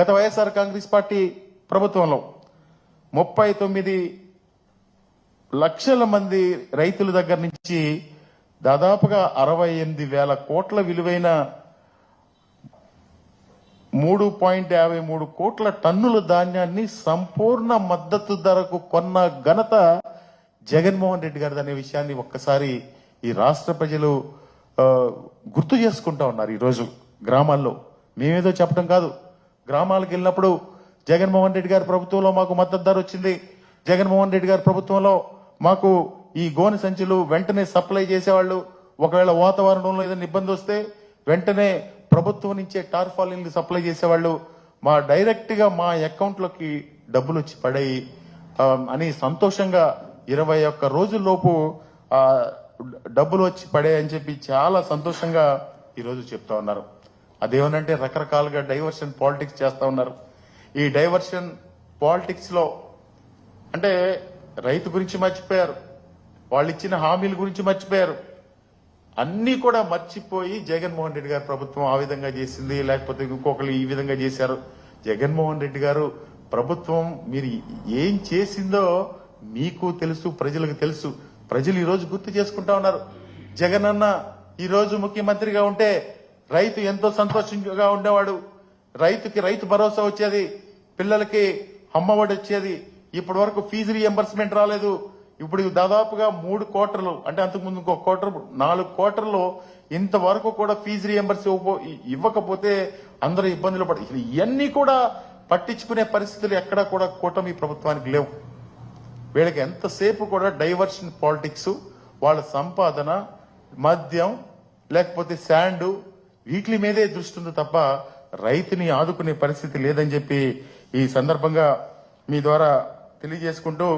గత వైఎస్ఆర్ కాంగ్రెస్ పార్టీ ప్రభుత్వంలో ముప్పై తొమ్మిది లక్షల మంది రైతుల దగ్గర నుంచి దాదాపుగా అరవై ఎనిమిది వేల కోట్ల విలువైన మూడు పాయింట్ యాభై మూడు కోట్ల టన్నుల ధాన్యాన్ని సంపూర్ణ మద్దతు ధరకు కొన్న ఘనత జగన్మోహన్ రెడ్డి గారిది అనే విషయాన్ని ఒక్కసారి ఈ రాష్ట్ర ప్రజలు గుర్తు చేసుకుంటా ఉన్నారు ఈరోజు గ్రామాల్లో. మేమేదో చెప్పడం కాదు. గ్రామాలకు వెళ్ళినప్పుడు జగన్మోహన్ రెడ్డి గారి ప్రభుత్వంలో మాకు మద్దతు ధర వచ్చింది. జగన్మోహన్ రెడ్డి గారి ప్రభుత్వంలో మాకు ఈ గోనె సంచులు వెంటనే సప్లై చేసేవాళ్ళు. ఒకవేళ వాతావరణంలో ఏదైనా ఇబ్బంది వస్తే వెంటనే ప్రభుత్వం నుంచే టార్ఫాలిన్లు సప్లై చేసేవాళ్ళు. మా డైరెక్ట్గా మా అకౌంట్లోకి డబ్బులు వచ్చి పడాయి. అని సంతోషంగా ఇరవై ఒక్క రోజుల్లోపు డబ్బులు వచ్చి పడాయని చెప్పి చాలా సంతోషంగా ఈరోజు చెప్తా ఉన్నారు. అదేమనంటే రకరకాలుగా డైవర్షన్ పాలిటిక్స్ చేస్తా ఉన్నారు. ఈ డైవర్షన్ పాలిటిక్స్లో అంటే రైతు గురించి మర్చిపోయారు. వాళ్ళు ఇచ్చిన హామీల గురించి మర్చిపోయారు. అన్ని కూడా మర్చిపోయి జగన్మోహన్ రెడ్డి గారు ప్రభుత్వం ఆ విధంగా చేసింది లేకపోతే ఇంకొకరు ఈ విధంగా చేశారు. జగన్మోహన్ రెడ్డి గారు ప్రభుత్వం మీరు ఏం చేసిందో మీకు తెలుసు ప్రజలకు తెలుసు. ప్రజలు ఈరోజు గుర్తు చేసుకుంటా ఉన్నారు. జగన్ అన్న ఈరోజు ముఖ్యమంత్రిగా ఉంటే రైతు ఎంతో సంతోషంగా ఉండేవాడు. రైతుకి రైతు భరోసా వచ్చేది. పిల్లలకి అమ్మఒడి వచ్చేది. ఇప్పటి వరకు ఫీజు రియంబర్స్మెంట్ రాలేదు. ఇప్పుడు దాదాపుగా మూడు కోటర్లు. అంటే అంతకుముందు ఇంకో కోటర్ నాలుగు కోటర్లు. ఇంతవరకు కూడా ఫీజు రియంబర్స్ ఇవ్వకపోతే అందరూ ఇబ్బందులు పడ ఇవన్నీ కూడా పట్టించుకునే పరిస్థితులు ఎక్కడా కూడా కూటమి ప్రభుత్వానికి లేవు. వీళ్ళకి ఎంతసేపు కూడా డైవర్షన్ పాలిటిక్స్ వాళ్ళ సంపాదన మద్యం లేకపోతే శాండు వీటి మీదే దృష్టి ఉంది తప్ప రైతుని ఆదుకునే పరిస్థితి లేదని చెప్పి ఈ సందర్భంగా మీ ద్వారా తెలియజేసుకుంటూ